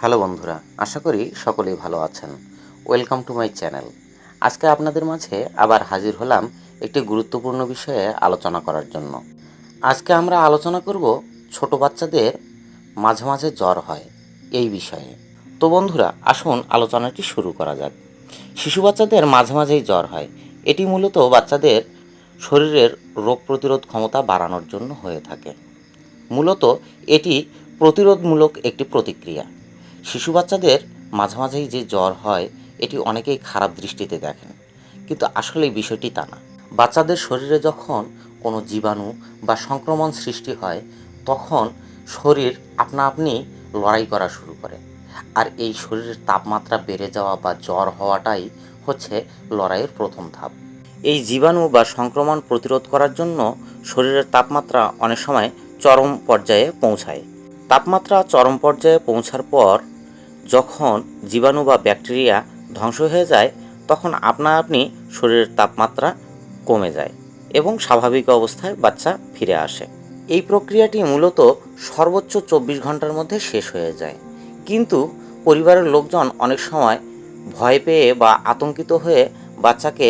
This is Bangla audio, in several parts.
হ্যালো বন্ধুরা, আশা করি সকলেই ভালো আছেন। ওয়েলকাম টু মাই চ্যানেল আজকে আপনাদের মাঝে আবার হাজির হলাম একটি গুরুত্বপূর্ণ বিষয়ে আলোচনা করার জন্য। আজকে আমরা আলোচনা করব ছোট বাচ্চাদের মাঝে মাঝে জ্বর হয় এই বিষয়ে। তো বন্ধুরা, আসুন আলোচনাটি শুরু করা যাক। শিশু বাচ্চাদের মাঝে মাঝেই জ্বর হয়। এটি মূলত বাচ্চাদের শরীরের রোগ প্রতিরোধ ক্ষমতা বাড়ানোর জন্য হয়ে থাকে। মূলত এটি প্রতিরোধমূলক একটি প্রতিক্রিয়া। শিশু বাচ্চাদের মাঝে মাঝেই যে জ্বর হয়, এটি অনেকেই খারাপ দৃষ্টিতে দেখেন। কিন্তু আসলে বিষয়টি তা না। বাচ্চাদের শরীরে যখন কোনো জীবাণু বা সংক্রমণ সৃষ্টি হয়, তখন শরীর আপনা আপনি লড়াই করা শুরু করে। আর এই শরীরের তাপমাত্রা বেড়ে যাওয়া বা জ্বর হওয়াটাই হচ্ছে লড়াইয়ের প্রথম ধাপ। এই জীবাণু বা সংক্রমণ প্রতিরোধ করার জন্য শরীরের তাপমাত্রা অনেক সময় চরম পর্যায়ে পৌঁছায়। তাপমাত্রা চরম পর্যায়ে পৌঁছার পর যখন জীবাণু বা ব্যাকটেরিয়া ধ্বংস হয়ে যায়, তখন আপনা আপনি শরীরের তাপমাত্রা কমে যায় এবং স্বাভাবিক অবস্থায় বাচ্চা ফিরে আসে। এই প্রক্রিয়াটি মূলত সর্বোচ্চ চব্বিশ ঘণ্টার মধ্যে শেষ হয়ে যায়। কিন্তু পরিবারের লোকজন অনেক সময় ভয় পেয়ে বা আতঙ্কিত হয়ে বাচ্চাকে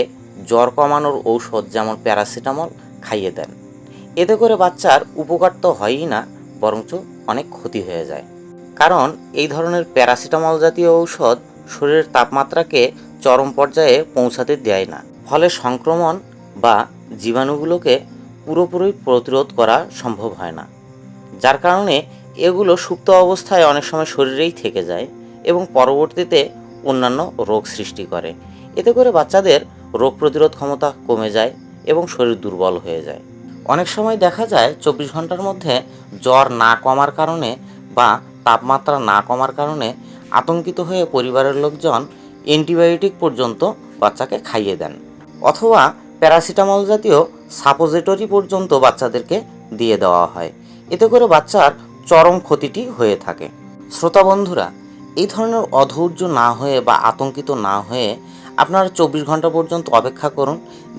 জ্বর কমানোর ঔষধ যেমন প্যারাসিটামল খাইয়ে দেন। এতে করে বাচ্চার উপকার তো হয়ই না, বরঞ্চ অনেক ক্ষতি হয়ে যায়। কারণ এই ধরনের প্যারাসিটামল জাতীয় ঔষধ শরীরের তাপমাত্রাকে চরম পর্যায়ে পৌঁছাতে দেয় না। ফলে সংক্রমণ বা জীবাণুগুলোকে পুরোপুরি প্রতিরোধ করা সম্ভব হয় না। যার কারণে এগুলো সুপ্ত অবস্থায় অনেক সময় শরীরেই থেকে যায় এবং পরবর্তীতে অন্যান্য রোগ সৃষ্টি করে। এতে করে বাচ্চাদের রোগ প্রতিরোধ ক্ষমতা কমে যায় এবং শরীর দুর্বল হয়ে যায়। অনেক সময় দেখা যায় চব্বিশ ঘণ্টার মধ্যে জ্বর না কমার কারণে বা তাপমাত্রা না কমার কারণে আতঙ্কিত হয়ে পরিবারের লোকজন অ্যান্টিবায়োটিক পর্যন্ত বাচ্চাকে খাইয়ে দেন অথবা প্যারাসিটামল জাতীয় সাপোজিটরি পর্যন্ত বাচ্চাদেরকে দিয়ে দেওয়া হয়। এতে করে বাচ্চার চরম ক্ষতিটি হয়ে থাকে। শ্রোতা বন্ধুরা, এই ধরনের অধৈর্য না হয়ে বা আতঙ্কিত না হয়ে আপনারা চব্বিশ ঘণ্টা পর্যন্ত অপেক্ষা করুন।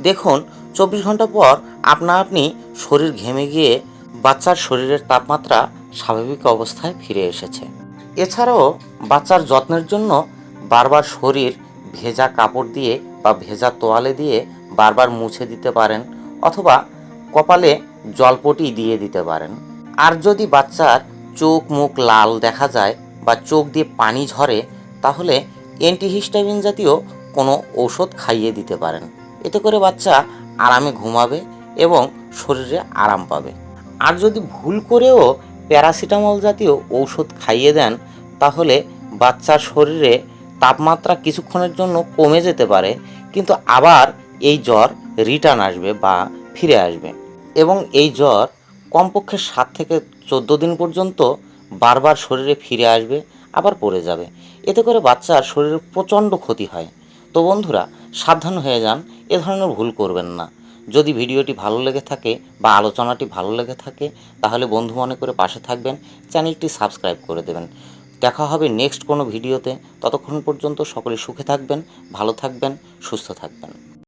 দেখুন, চব্বিশ ঘণ্টা পর আপনা আপনি শরীর ঘেমে গিয়ে বাচ্চার শরীরের তাপমাত্রা স্বাভাবিক অবস্থায় ফিরে এসেছে। এছাড়াও বাচ্চার যত্নের জন্য বারবার শরীর, ভেজা কাপড় দিয়ে বা ভেজা তোয়ালে দিয়ে বারবার মুছে দিতে পারেন অথবা কপালে জলপটি দিয়ে দিতে পারেন। আর যদি বাচ্চার চোখ মুখ লাল দেখা যায় বা চোখ দিয়ে পানি ঝরে, তাহলে অ্যান্টিহিস্টামিন জাতীয় কোনো ঔষধ খাইয়ে দিতে পারেন। এতে করে বাচ্চা আরামে ঘুমাবে এবং শরীরে আরাম পাবে। আর যদি ভুল করেও প্যারাসিটামল জাতীয় ঔষধ খাইয়ে দেন, তাহলে বাচ্চার শরীরে তাপমাত্রা কিছুক্ষণের জন্য কমে যেতে পারে, কিন্তু আবার এই জ্বর রিটার্ন আসবে বা ফিরে আসবে। এবং এই জ্বর কমপক্ষে সাত থেকে চোদ্দ দিন পর্যন্ত বারবার শরীরে ফিরে আসবে, আবার পড়ে যাবে। এতে করে বাচ্চার শরীরে প্রচণ্ড ক্ষতি হয়। তো বন্ধুরা, সাবধান হয়ে যান, এ ধরনের ভুল করবেন না। যদি ভিডিওটি ভালো লেগে থাকে বা আলোচনাটি ভালো লেগে থাকে, তাহলে বন্ধু মনে করে পাশে থাকবেন, চ্যানেলটি সাবস্ক্রাইব করে দেবেন। দেখা হবে নেক্সট কোনো ভিডিওতে, ততক্ষণ পর্যন্ত সকলে সুখে থাকবেন, ভালো থাকবেন, সুস্থ থাকবেন।